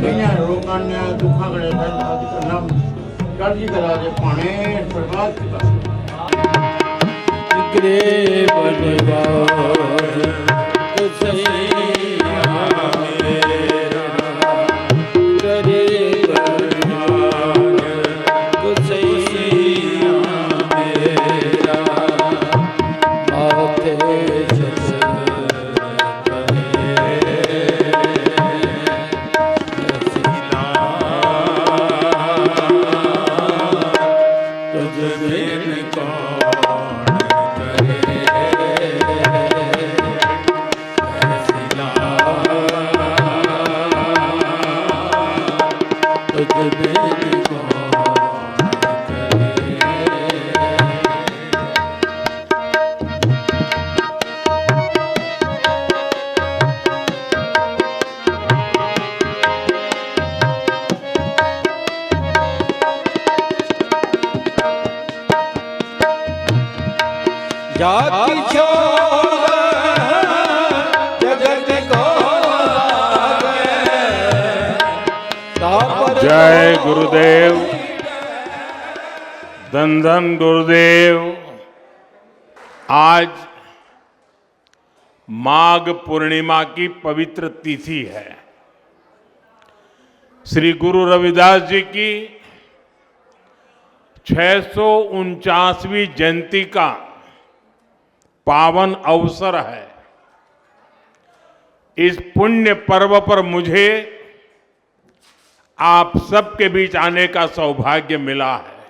ਜਿਹੜੀਆਂ ਦੁੱਖਾਂ ਘੜੇ ਦਾ ਦੇ ਪਾਣੇ ਪ੍ਰਭਾਤ ਕੀਤਾ ਕਿਰੇ ਬਨਵਾ ਜਾ ਕਿਛੋ जय गुरुदेव। धन धन गुरुदेव। आज माघ पूर्णिमा की पवित्र तिथि है। श्री गुरु रविदास जी की छह जयंती का पावन अवसर है। इस पुण्य पर्व पर मुझे आप सबके बीच आने का सौभाग्य मिला है।